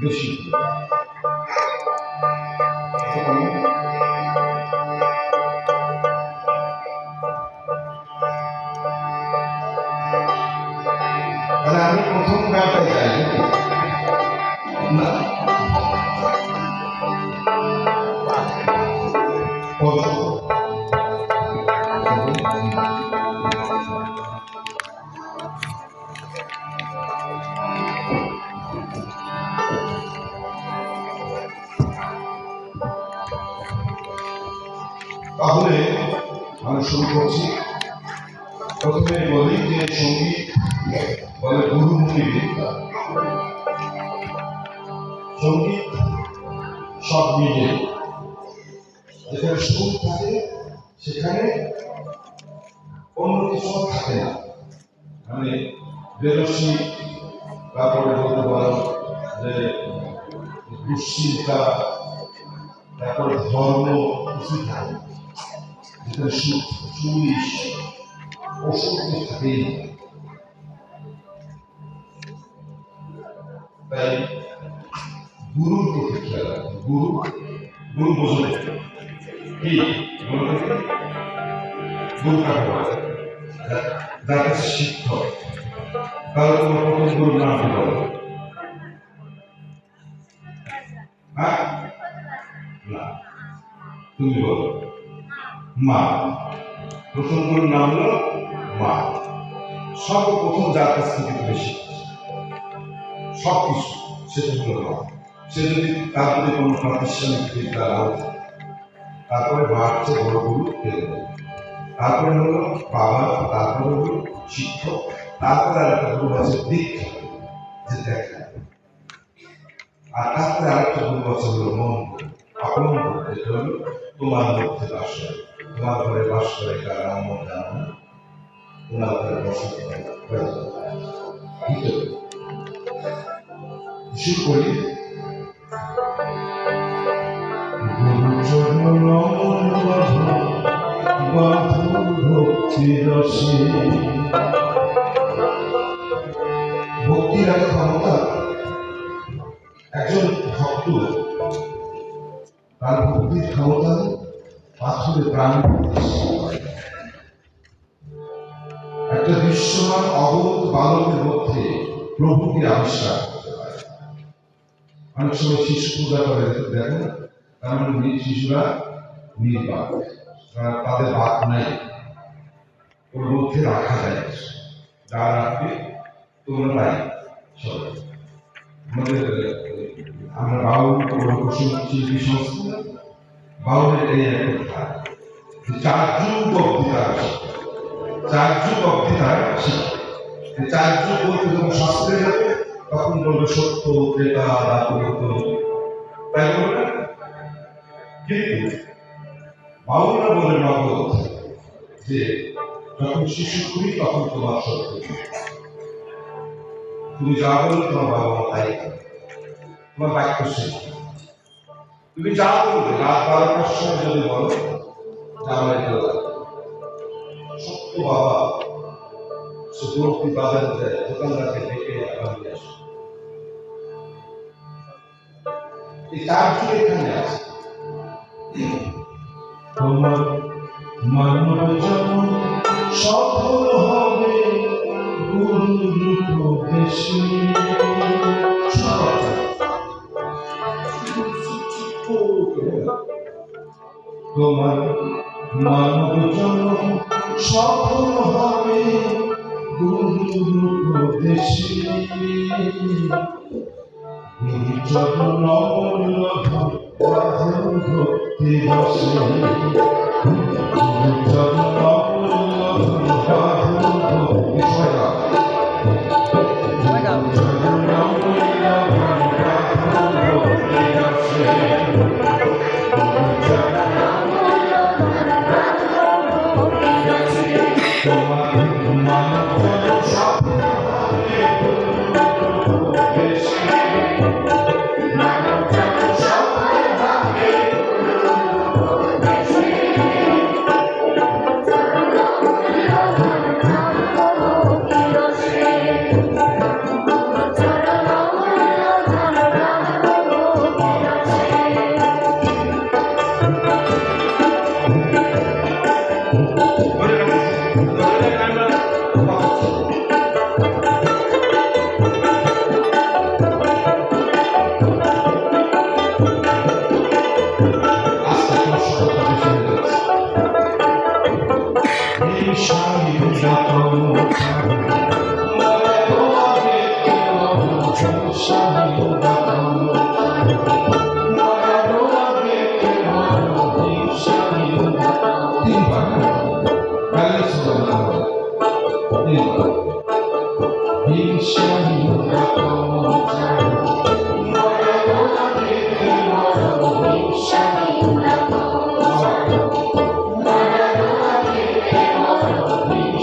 বেশি। আমি প্রথম গানটা যাই না। পঞ্চম। বলি যে সংগীত বলে গুরুমুখী বিদ্যা সংগীত সব মিলে। যেখানে সুর থাকে, সেখানে অন্য কিছু থাকে না। মানে বেরসি তারপরে বলতে পারো যে দুশ্চিন্তা, তারপরে ধর্ম কিছু থাকে যেখানে সুখ চুরিশ ওষুধ তো থাকেই না। তাই গুরুর প্রতি তুমি বলো মা প্রথম গুরুর নাম হলো মা সর্বপ্রথম যার কাছ থেকে তুমি শিখেছ সব কিছু সেটা হলো মা। সে যদি তার যদি কোনো প্রাতিষ্ঠানিক বিদ্যা নাও তারপরে মা হচ্ছে বড় গুরু পেয়ে তারপরে হলো বাবা, তারপরে হলো শিক্ষক, তারপরে আরেকটা গুরু আছে দীক্ষা। যে দেখা, আর তারপরে আরেকটা গুরু আছে হলো মন আপন যেটা হলো তোমার মধ্যে বাস করে, তোমার ঘরে বাস করে কার নাম জানো না তোমার ঘরে বসত করে যাবে। ভিতরে শুরু করি গুরুচরণ বাধু ভক্তি রসে ভক্তির এত ক্ষমতা একজন ভক্ত তার ভক্তির ক্ষমতা পাথরে প্রাণ প্রভুকে আবিষ্কার করতে পারে। অনেক সময় শিশু পূজা করে দেখো তার মানে শিশুরা নির্বাক তাদের বাক নাই। ওর মধ্যে রাখা যায়। যা রাখবে তোমরা আমাদের আমরা বাউল প্রসঙ্গ শিল্পী বাউলের এই অব্দি তার শিক্ষা তখন বলবে শিশু তুমি তখন তোমার তুমি যা বলো, তোমার বাবা মা তাই বাক্য শেষ তুমি যা বলবে, রাত বারোটার সময় যদি বলো। সত্য বাবা সে দৌড়তি বাজারে যায়, দোকানদারকে ডেকে আবার নিয়ে আসে। এই চার যুগ এখানে আছে। তোমার মানব জন্ম সফল হবে ভক্তি বসে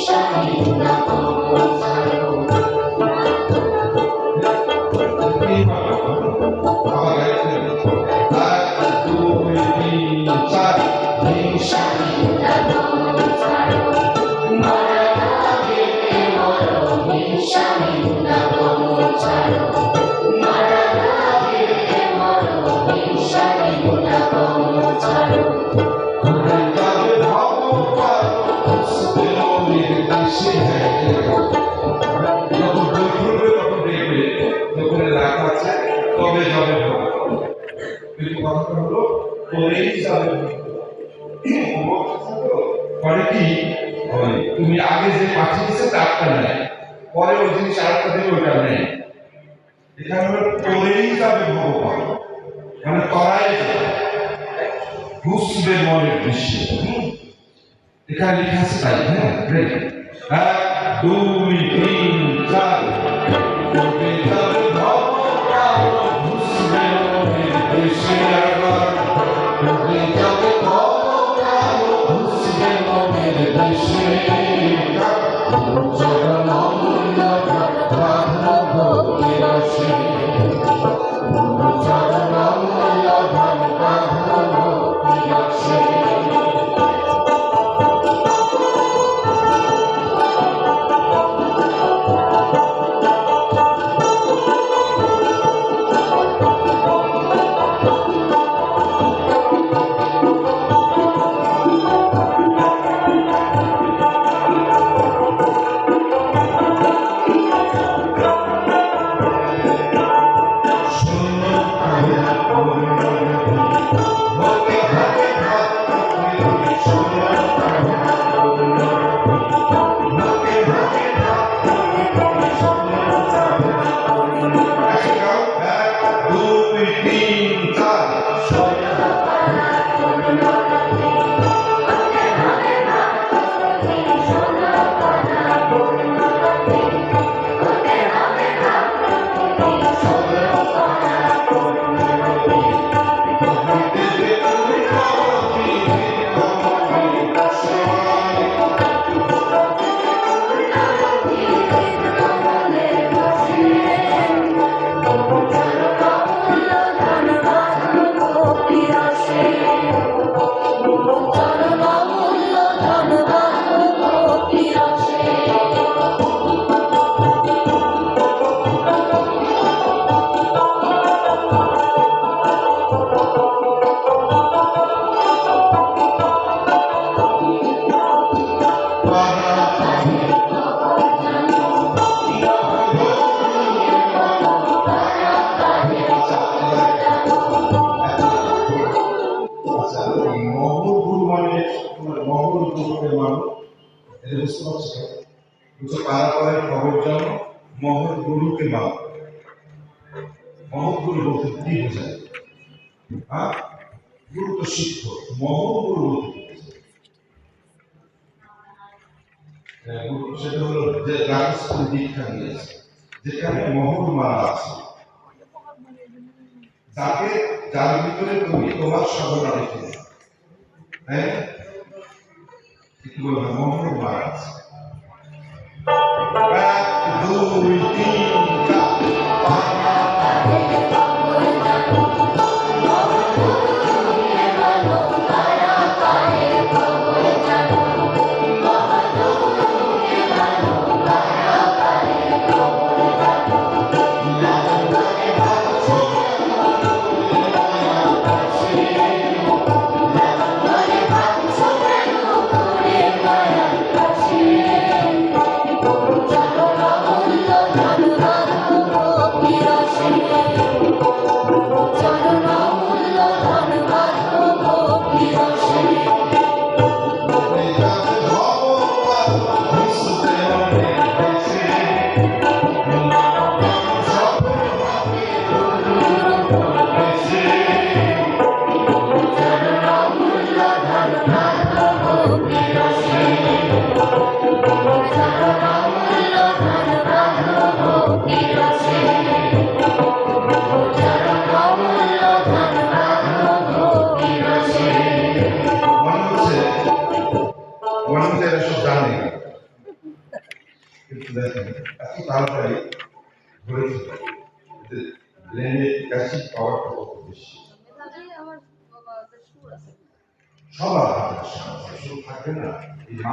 তিনবার পরে কি ওই তুমি আগে যে পাঠিয়েছে তারটা নেই পরে ওই জিনিস আরেকটা দেবে ওইটা নেই এখানে হলো যাবে ভগবান। মানে তরাই যাবে। ঘুষবে মনের দৃশ্য এখানে লেখা আছে তাই হ্যাঁ? দুই, তিন গুরুকে মানো এটা বুঝতে পারছ পারার পরে খবর গুরুকে মানো মহল গুরু বলতে কি বোঝায়? হ্যাঁ? গুরু সেটা হলো দীক্ষা নিয়েছে, যেখানে মহল মারা আছে। তোমার সাধনা রেখে it will have one provides. Back to তাড়াতাড়ি ধরেছে ব্রেনে অ্যাসিড পাওয়ারটা কত সবার হাতে থাকবে না